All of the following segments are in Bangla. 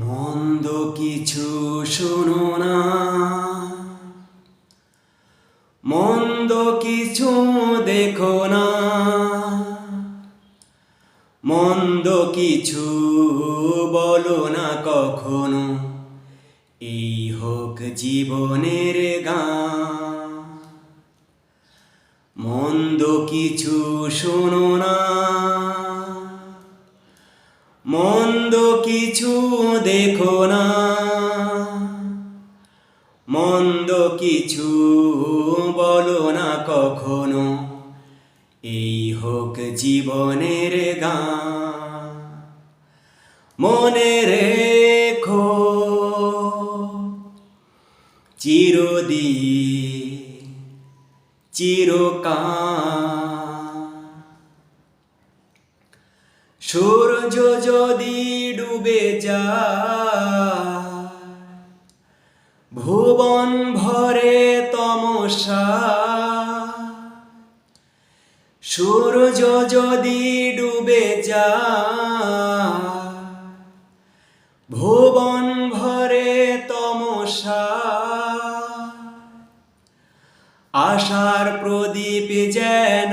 মন্দ কিছু শোনো না। মন্দ কিছু দেখো না। মন্দ কিছু বলো না কখনো। এই হোক জীবনের গান। মন্দ কিছু শোনো না। মন্দ কিছু দেখো না। মন্দ কিছু বলো না কখনো। এই হোক জীবনের গান। মনে রেখো চিরদি চিরকাল। সূর্য যদি ডুবে যায়। ভুবন ভরে তমসা। সূর্য যদি ডুবে যায়। ভুবন ভরে তমসা। আশার প্রদীপ যেন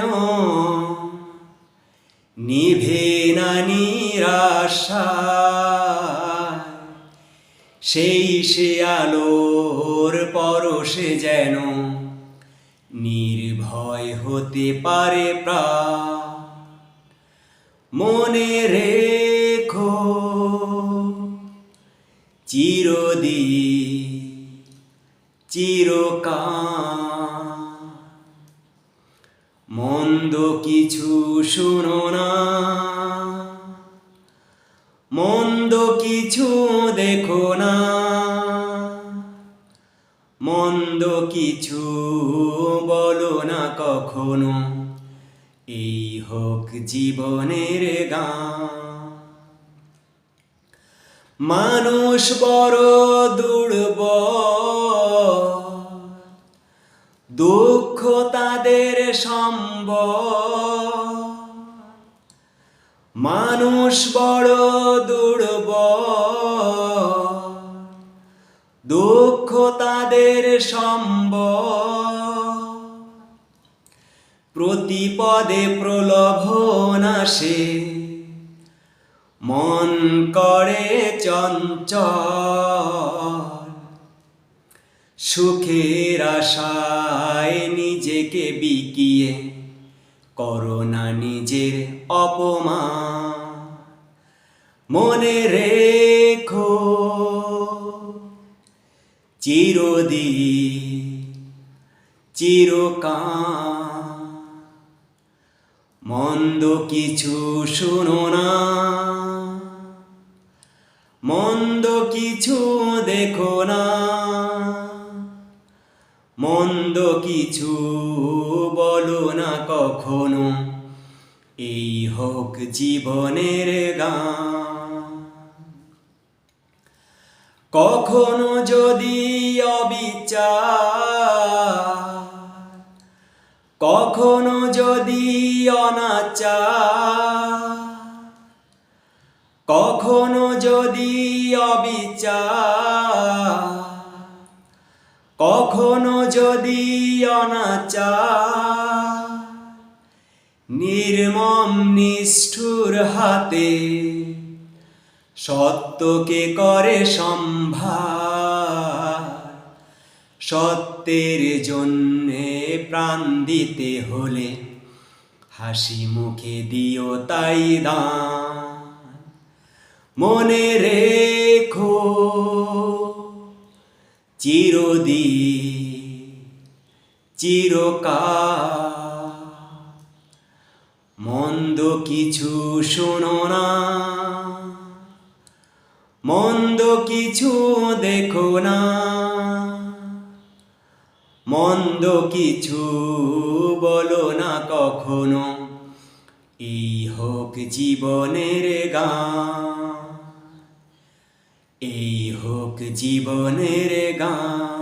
নিভে না নিরাশা সেই সে আলোর পরশে যেন নির্ভয় হতে পারে প্রাণ। মনে রেখো চিরদি চিরকাল। মন্দ কিছু শুনো না। কিছু দেখো না। মন্দ কিছু বলো না কখনো। এই হোক জীবনের গান। মানুষ বড় দুর্বল। দুঃখ তাদের সম্ব মানুষ বড় দুর্ব তাদের সম্ব। প্রতিপদে প্রলোভন আসে। মন করে চঞ্চল। সুখের আশায় নিজেকে বিকিয়ে করোনা নিজের অপমান। মনে রেখো চিরদি চিরকাল। মন্দ কিছু শুনো না, মন্দ কিছু দেখো না, মন্দ কিছু বলো না কখনো। এই হোক জীবনের গান। কখনো যদি অবিচার, কখনো যদি অনাচার, কখনো যদি অবিচার, কখনো যদি অনাচার, নির্মম নিষ্ঠুর হাতে সত্যকে করে সম্ভার? সত্যের জন্যে প্রাণ দিতে হলে হাসি মুখে দিও তাই দান। মনে রেখো চিরদি চিরকাল। মন্দ কিছু শোনো না। মন্দ কিছু দেখো না। মন্দ কিছু বলো না কখনো। এই হোক জীবনের গান। এই হোক জীবনের গান।